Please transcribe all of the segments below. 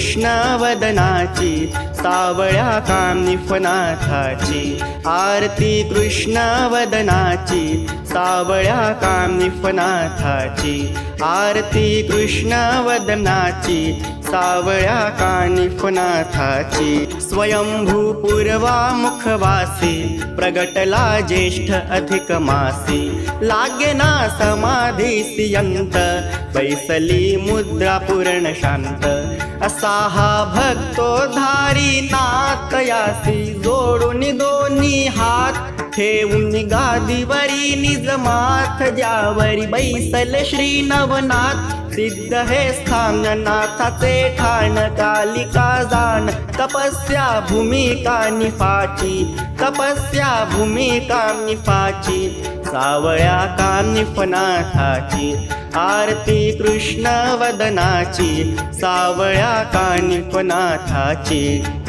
कृष्णावदनाची सावळ्या कामनिफनाथाची आरती कृष्णावदनाची सावळ्या कामनिफनाथाची आरती कृष्णावदनाची सावळ्या कानिफनाथाची स्वयंभू पूर्वा मुखवासी प्रगटला ज्येष्ठ अधिक मासी लागे ना समाधीसियंत बैसली मुद्रा पूर्ण शांत. असा हा भक्तो धारी नातयासी जोडून दोन्ही हात ठेवून गादीवरी निज माथ ज्यावरी बैसल श्री नवनाथ. सिद्ध हे स्थान नाथाचे ठाण कालिका जाण. तपस्या भूमिका निफाची तपस्या भूमिका निफाची. सावळ्या कानिफनाथाची. आरती कृष्ण वदनाची सावळ्या कानिपनाथाची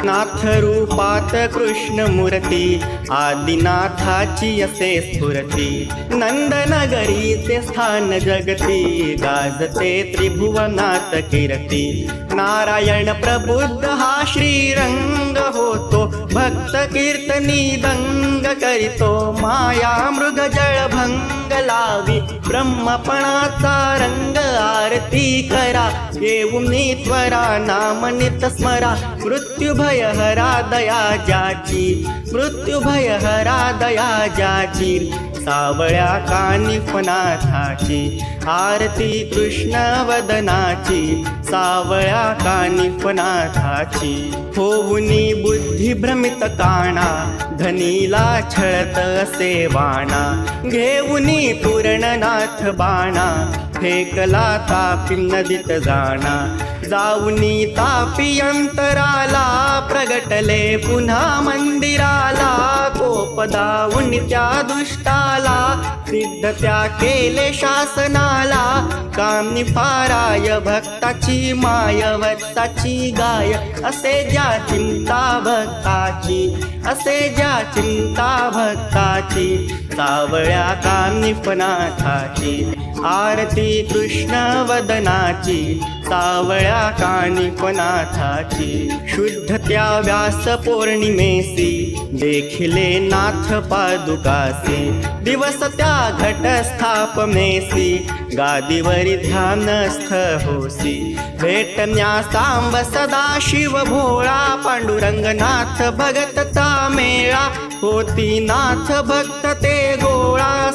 नाथ रूपात कृष्ण मूर्ती आदिनाथाची असे स्फुरती नंदनगरीचे स्थान जगती गाजते त्रिभुवनात किरती नारायण प्रबुद्ध हा श्रीरंग होतो भक्त कीर्तनी दंग करितो माया मृग जळभंग लावी. ब्रह्मपणाचा रंग आरती करा. येऊन त्वरा नामनित स्मरा. मृत्युभय हरा दया जाची. मृत्युभय हरा दया जाची. सावळ्या कानिफनाथाची आरती कृष्ण वदनाची सावळ्या कानिफनाथाची. होऊनी बुद्धी भ्रमित काणा धनीला छळत असे वाणा. घेऊनी पूर्णनाथ बाणा फेकला तापी नदीत जाणा. जाऊनी तापी अंतराला प्रगटले पुन्हा मंदिराला. कोपदाऊन त्या दुष्टाला सिद्ध त्या केले शासनाला. कामनी फाराय भक्ताची माय भक्ताची गाय. असे ज्या चिंता भक्ताची असे ज्या चिंता भक्ताची सावळ्या कानिफनाथाची आरती कृष्ण वदनाची सावळ्या कानिपनाथाची शुद्ध त्या व्यास पौर्णिमेसी देखिले नाथ पादुकासी दिवस त्या घट स्थापनेसी गादीवरी ध्यानस्थ होसी. भेटण्या सांब सदा शिव भोळा पांडुरंगनाथ भगतचा मेळा होती नाथ भक्त ते गोळा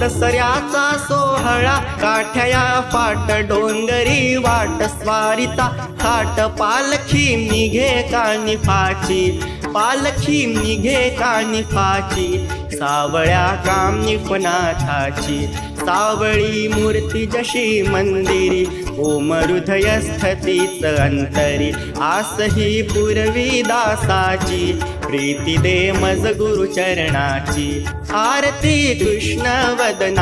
दसऱ्याचा सोहळा काठ्या फाट डोंगरी वाट स्वारिता खाट पालखी निघे कानिफाची. पालखी निघे कानिफाची सावळ्या कामनिफनाथाची सावळी मूर्ती जशी मंदिरी ओम हृदय स्थितीच अंतरी. आसही पूर्वी दासाची प्रीती दे मज गुरु चरणाची आरती कृष्ण वदना